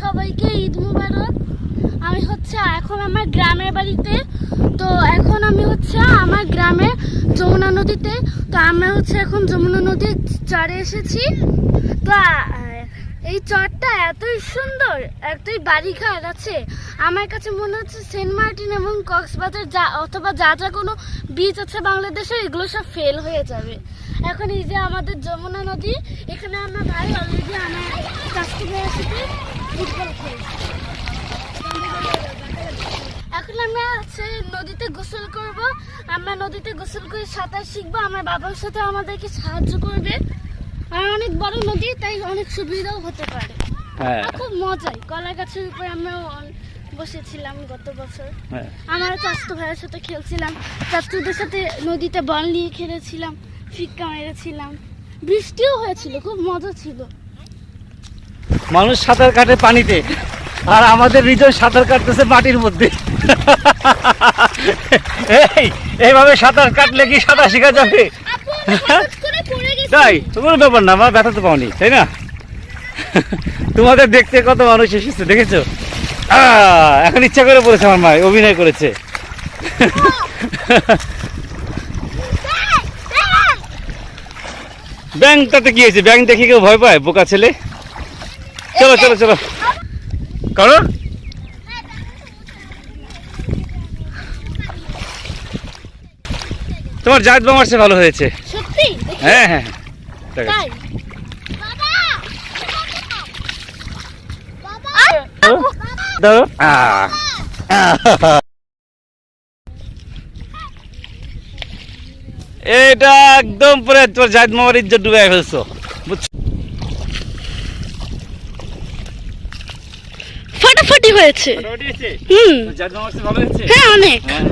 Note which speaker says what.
Speaker 1: সবাইকে ঈদ মুবারক। আমি হচ্ছে এখন আমার গ্রামের বাড়িতে। তো এখন আমি হচ্ছে আমার গ্রামে যমুনা নদীতে। তো আমরা হচ্ছে এখন যমুনা নদীর চরে এসেছি। তো এই চরটা এতই সুন্দর, এতই বাড়িঘাট আছে। আমার কাছে মনে হচ্ছে সেন্ট মার্টিন এবং কক্সবাজার যা, অথবা যা যা কোনো বিচ আছে বাংলাদেশে, এগুলো সব ফেল হয়ে যাবে। এখন এই যে আমাদের যমুনা নদী, এখানে আমার ভাই অলরেডি আমার ফুটবল খেলছে এখন আমরা হচ্ছে নদীতে গোসল করব। আমরা নদীতে গোসল করে সাঁতার শিখব। আমার বাবার সাথে আমাদেরকে সাহায্য করবে। আর অনেক বড় নদী তাই অনেক সুবিধাও হতে পারে।
Speaker 2: হ্যাঁ।
Speaker 1: খুব মজাই। কলা গাছের উপরে আমরা বসেছিলাম গত বছর।
Speaker 2: হ্যাঁ।
Speaker 1: আমার চাস্তু ভাইয়ের সাথে খেলছিলাম। চাস্তুদের সাথে নদীতে বল নিয়ে খেলেছিলাম ফিক্কা মেরেছিলাম। বৃষ্টিও হয়েছিল খুব মজা ছিল।
Speaker 2: মানুষ সাঁতার কাটে পানিতে। আর আমাদের হৃদয় সাঁতার কাটতেছে মাটির মধ্যে। এই, এইভাবে সাঁতার কাটলে কি সাঁতার শেখা যাবে? তাই, কোনো ব্যাপার না, আমার ব্যথা তো পাওনি, তাই না? তোমাদের দেখতে কত মানুষ এসেছে, দেখেছ? এখন ইচ্ছা করে বলেছে আমার মা অভিনয় করেছে। ব্যাংকটাতে কি হয়েছে? ব্যাংক দেখে কেউ ভয় পায়, বোকা ছেলে? চলো চলো চলো। করো তোমার জাত বামার চেয়ে ভালো হয়েছে। হ্যাঁ হ্যাঁ হ্যাঁ। এটা একদম পুরো তোর জায়দ মামার ইজ্জত ডুবে ফেলছো। বুঝছ?
Speaker 1: হয়েছে। হুম। হ্যাঁ অনেক।
Speaker 2: হ্যাঁ।